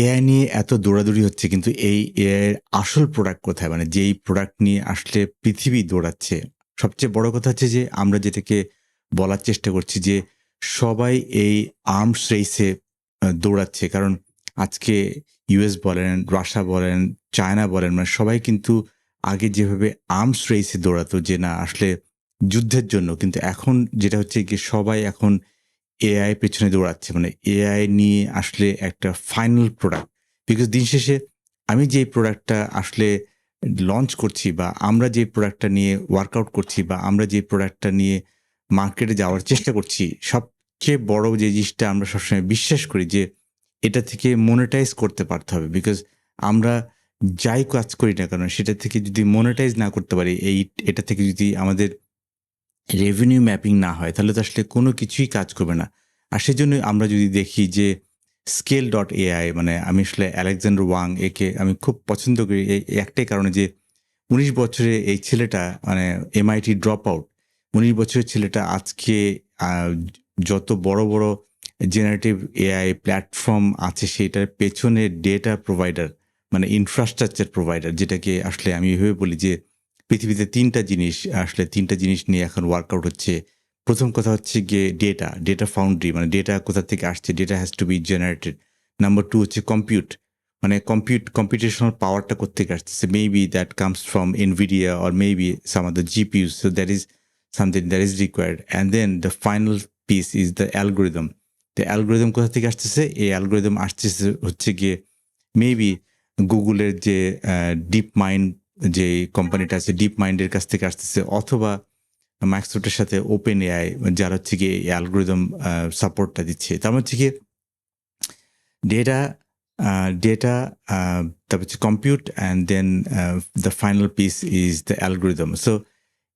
AI নিয়ে এত দৌড়াদৌড়ি হচ্ছে, কিন্তু এই এআই এর আসল প্রোডাক্ট কোথায়? মানে যেই প্রোডাক্ট নিয়ে আসলে পৃথিবী দৌড়াচ্ছে। সবচেয়ে বড় কথা হচ্ছে যে, আমরা যেটাকে বলার চেষ্টা করছি যে, সবাই এই আর্মস রেসে দৌড়াচ্ছে। কারণ আজকে ইউএস বলেন, রাশিয়া বলেন চায়না বলেন মানে সবাই কিন্তু আগে যেভাবে আর্মস রেসে দৌড়াতো যে, না, আসলে যুদ্ধের জন্য। কিন্তু এখন যেটা হচ্ছে কি সবাই এখন এআই পেছনে দৌড়াচ্ছে মানে এআই নিয়ে আসলে একটা ফাইনাল প্রোডাক্ট বিকজ দিন শেষে আমি যে প্রোডাক্টটা আসলে লঞ্চ করছি বা আমরা যে প্রোডাক্টটা নিয়ে ওয়ার্কআউট করছি বা আমরা যে প্রোডাক্টটা নিয়ে মার্কেটে যাওয়ার চেষ্টা করছি, সবচেয়ে বড় যে জিনিসটা আমরা সবসময় বিশ্বাস করি যে এটা থেকে মনিটাইজ করতে পারতে হবে। বিকজ আমরা যাই কাজ করি না কেন, সেটা থেকে যদি মনিটাইজ না করতে পারি, এই এটা থেকে যদি আমাদের রেভিনিউ ম্যাপিং না হয়, তাহলে তো আসলে কোনো কিছুই কাজ করবে না। আর সেজন্য আমরা যদি দেখি যে স্কেল ডট এআই মানে আমি আসলে আলেকজান্ডার ওয়াং একে আমি খুব পছন্দ করি এই একটাই কারণে যে উনিশ বছরে এই ছেলেটা মানে এমআইটি ড্রপ আউট উনিশ বছরের ছেলেটা আজকে যত বড় বড় জেনারেটিভ এআই প্ল্যাটফর্ম আছে সেটার পেছনে ডেটা প্রোভাইডার মানে ইনফ্রাস্ট্রাকচার প্রোভাইডার যেটাকে আসলে আমি এভাবে বলি যে পৃথিবীতে তিনটা জিনিস আসলে তিনটা জিনিস নিয়ে এখন ওয়ার্কআউট হচ্ছে। প্রথম কথা হচ্ছে গিয়ে ডেটা ডেটা ফাউন্ড্রি মানে ডেটা কোথা থেকে আসছে data has to be generated number two হচ্ছে কম্পিউট মানে কম্পিউট কম্পিউটেশনাল পাওয়ারটা কোথেকে আসতেছে? Maybe that comes from Nvidia or maybe some of the GPUs so that is something that is required and then the final piece is the algorithm তো algorithm কোথা থেকে আসতেছে? এই অ্যালগোরিদম আসতেছে হচ্ছে গিয়ে মেবি গুগলের যে ডিপ মাইন্ড যে কোম্পানিটা আছে ডিপ মাইন্ডের কাছ থেকে আসতেছে, অথবা মাইক্রোসফটের সাথে ওপেন এআই যারা হচ্ছে গিয়ে এই অ্যালগোরিদম সাপোর্টটা দিচ্ছে। তার মানে হচ্ছে গিয়ে ডেটা ডেটা তারপর হচ্ছে compute and then the final piece is the algorithm so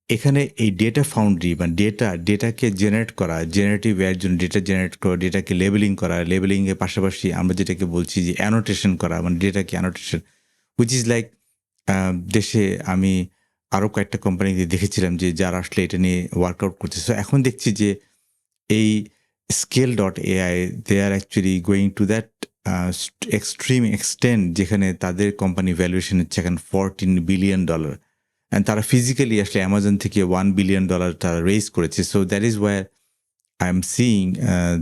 এখানে এই ডেটা ফাউন্ড্রি বা ডেটা ডেটাকে জেনারেট করা জেনারেটিভ এর জন্য ডেটা জেনারেট করা ডেটাকে লেবেলিং করা লেবেলিংয়ের পাশাপাশি আমরা যেটাকে বলছি যে অ্যানোটেশন করা মানে ডেটাকে অ্যানোটেশন উইচ ইজ লাইক দেশে আমি আরও কয়েকটা কোম্পানিতে দেখেছিলাম যে যারা আসলে এটা নিয়ে ওয়ার্কআউট করছে। সো এখন দেখছি যে এই scale dot AI they are actually going to that extreme extend যেখানে তাদের কোম্পানি ভ্যালুয়েশন হচ্ছে এখন ফোরটিন বিলিয়ন ডলার অ্যান্ড তারা ফিজিক্যালি আসলে অ্যামাজন থেকে ওয়ান বিলিয়ন ডলার তারা রেজ করেছে। So that is where I am seeing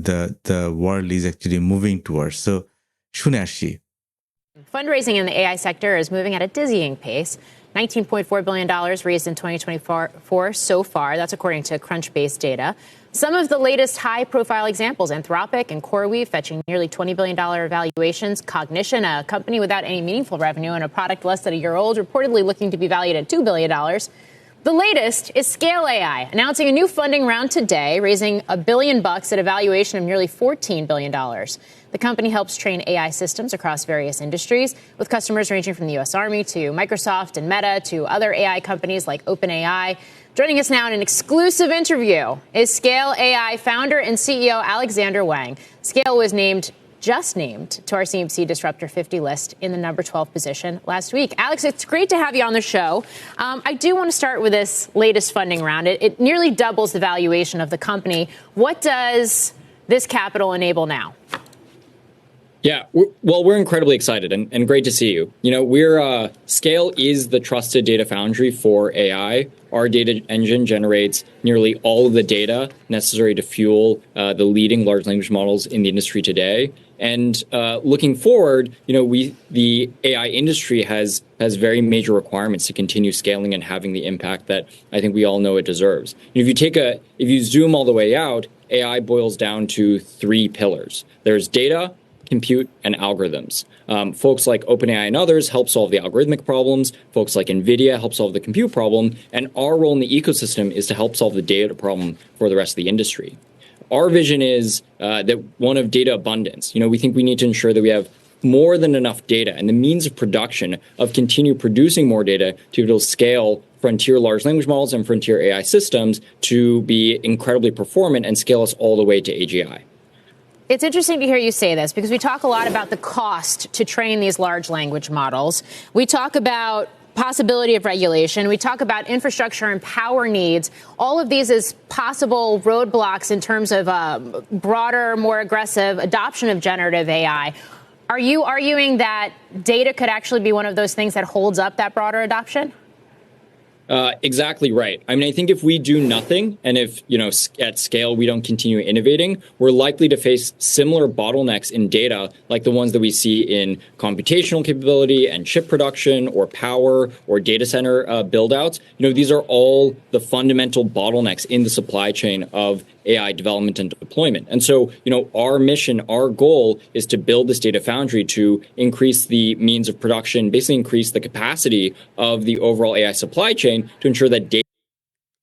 the the world is actually moving towards so শুনে আসি। Fundraising in the AI sector is moving at a dizzying pace. $19.4 billion raised in 2024 so far. That's according to Crunchbase data. Some of the latest high profile examples Anthropic and CoreWeave fetching nearly $20 billion valuations. Cognition, a company without any meaningful revenue and a product less than a year old, reportedly looking to be valued at $2 billion. The latest is Scale AI, announcing a new funding round today, raising a billion bucks at a valuation of nearly $14 billion. The company helps train AI systems across various industries, with customers ranging from the U.S. Army to Microsoft and Meta to other AI companies like OpenAI. Joining us now in an exclusive interview is Scale AI founder and CEO Alexander Wang. Scale was named just named to our CMC Disruptor 50 list in the number 12 position last week. Alex, it's great to have you on the show. Um, I do want to start with this latest funding round. It, it nearly doubles the valuation of the company. What does this capital enable now? Yeah, we're, well, we're incredibly excited and, and, great to see you. You know, we're uh, Scale is the trusted data foundry for AI. Our data engine generates nearly all of the data necessary to fuel uh, the leading large language models in the industry today. And uh, looking forward, you know, we the AI industry has has very major requirements to continue scaling and having the impact that I think we all know it deserves. And if you take a if you zoom all the way out, AI boils down to three pillars. There's data, compute, and algorithms. Um, folks like OpenAI and others help solve the algorithmic problems. Folks like NVIDIA help solve the compute problem. And our role in the ecosystem is to help solve the data problem for the rest of the industry. Our vision is uh, that one of data abundance. You know, we think we need to ensure that we have more than enough data and the means of production of continue producing more data to be able to scale frontier large language models and frontier AI systems to be incredibly performant and scale us all the way to AGI. It's interesting to hear you say this because we talk a lot about the cost to train these large language models. We talk about possibility of regulation. We talk about infrastructure and power needs. All of these as possible roadblocks in terms of uh, broader, more aggressive adoption of generative AI. Are you arguing that data could actually be one of those things that holds up that broader adoption? Uh, exactly right. I mean, I think if we do nothing, and if you know at scale we don't continue innovating, we're likely to face similar bottlenecks in data, like the ones that we see in computational capability and chip production, or power, or data center uh, buildouts. You know, these are all the fundamental bottlenecks in the supply chain of AI development and deployment. And so, you know, our mission, our goal is to build this data foundry to increase the means of production, basically increase the capacity of the overall AI supply chain to ensure that data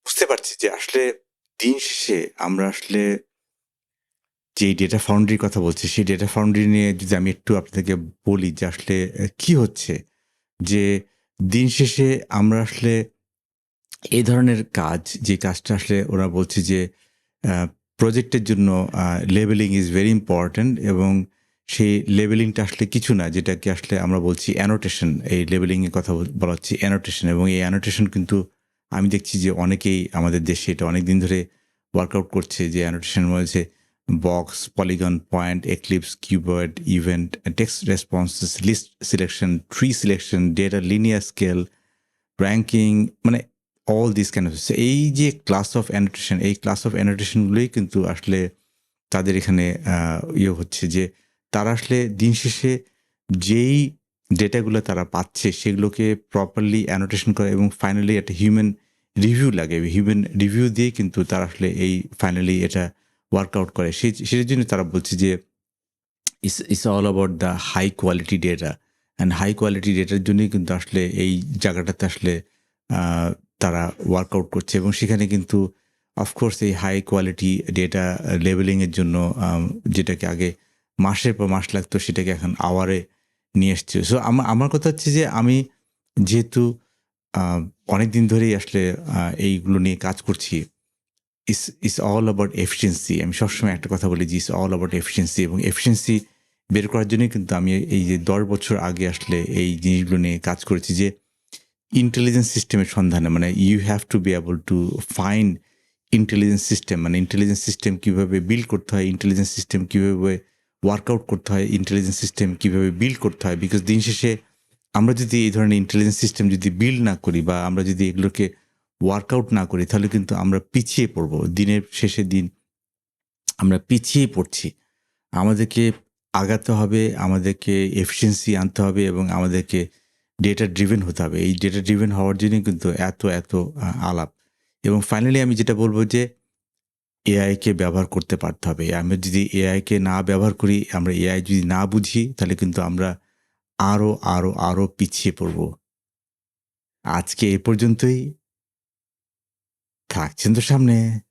বুঝতে পারছি যে আসলে দিন শেষে আমরা আসলে যে data ফাউন্ডারির কথা বলছি, সেই ডেটা ফাউন্ডারি নিয়ে যদি আমি একটু আপনাদেরকে বলি যে আসলে কি হচ্ছে? যে দিন শেষে আমরা আসলে এই ধরনের কাজ, যে কাজটা আসলে ওরা বলছে যে প্রজেক্টের জন্য লেবেলিং ইজ ভেরি ইম্পর্ট্যান্ট এবং সেই লেবেলিংটা আসলে কিছু না যেটাকে আসলে আমরা বলছি অ্যানোটেশন এই লেবেলিংয়ের কথা বল- হচ্ছে অ্যানোটেশন এবং এই অ্যানোটেশন কিন্তু আমি দেখছি যে অনেকেই আমাদের দেশে এটা অনেক দিন ধরে ওয়ার্কআউট করছে যে অ্যানোটেশন রয়েছে box polygon point ellipse cuboid event text responses list selection tree selection data linear scale ranking মানে অল দিস ক্যান এই যে ক্লাস অফ অ্যানোটেশন এই ক্লাস অফ অ্যানোটেশনগুলোই কিন্তু আসলে তাদের এখানে ইয়ে হচ্ছে যে তারা আসলে দিন শেষে যেই ডেটাগুলো তারা পাচ্ছে সেগুলোকে প্রপারলি অ্যানোটেশন করে এবং ফাইনালি একটা হিউম্যান রিভিউ লাগে। হিউম্যান রিভিউ দিয়ে কিন্তু তারা আসলে এই ফাইনালি এটা ওয়ার্কআউট করে। সেই সেটার জন্য তারা বলছে যে is is all about the high quality data and high quality ডেটার জন্যই কিন্তু আসলে এই জায়গাটাতে আসলে তারা ওয়ার্কআউট করছে। এবং সেখানে কিন্তু অফকোর্স এই হাই কোয়ালিটি ডেটা লেবেলিংয়ের জন্য যেটাকে আগে মাসের পর মাস লাগতো সেটাকে এখন আওয়ারে নিয়ে এসছে সো আমার আমার কথা হচ্ছে যে আমি যেহেতু অনেক দিন ধরেই আসলে এইগুলো নিয়ে কাজ করছি, is is all about efficiency. আমি সবসময় একটা কথা বলি যে, ইস অল অ্যাবাউট এফিসিয়েন্সি এবং এফিসিয়েন্সি বের করার জন্যই কিন্তু আমি এই যে দশ বছর আগে আসলে এই জিনিসগুলো নিয়ে কাজ করেছি যে ইন্টেলিজেন্স সিস্টেমের সন্ধানে মানে you have to be able to find intelligence system মানে ইন্টেলিজেন্স সিস্টেম কীভাবে বিল্ড করতে হয় ইন্টেলিজেন্স সিস্টেম কীভাবে ওয়ার্কআউট করতে হয় ইন্টেলিজেন্স সিস্টেম কীভাবে বিল্ড করতে হয় বিকজ দিন শেষে আমরা যদি এই ধরনের ইন্টেলিজেন্স সিস্টেম যদি বিল্ড না করি বা আমরা যদি এগুলোকে ওয়ার্কআউট না করি, তাহলে কিন্তু আমরা পিছিয়ে পড়ব। দিনের শেষে দিন আমরা পিছিয়ে পড়ছি। আমাদেরকে আগাতে হবে, আমাদেরকে এফিসিয়েন্সি আনতে হবে এবং আমাদেরকে ডেটা ড্রিভেন হতে হবে। এই ডেটা ড্রিভেন হওয়ার জন্যই কিন্তু এত এত আলাপ। এবং ফাইনালি আমি যেটা বলব যে এআইকে ব্যবহার করতে পারতে হবে। আমরা যদি এআইকে না ব্যবহার করি, আমরা এআই যদি না বুঝি, তাহলে কিন্তু আমরা আরও আরও আরও পিছিয়ে পড়ব। আজকে এ পর্যন্তই। থাকছেন তো সামনে।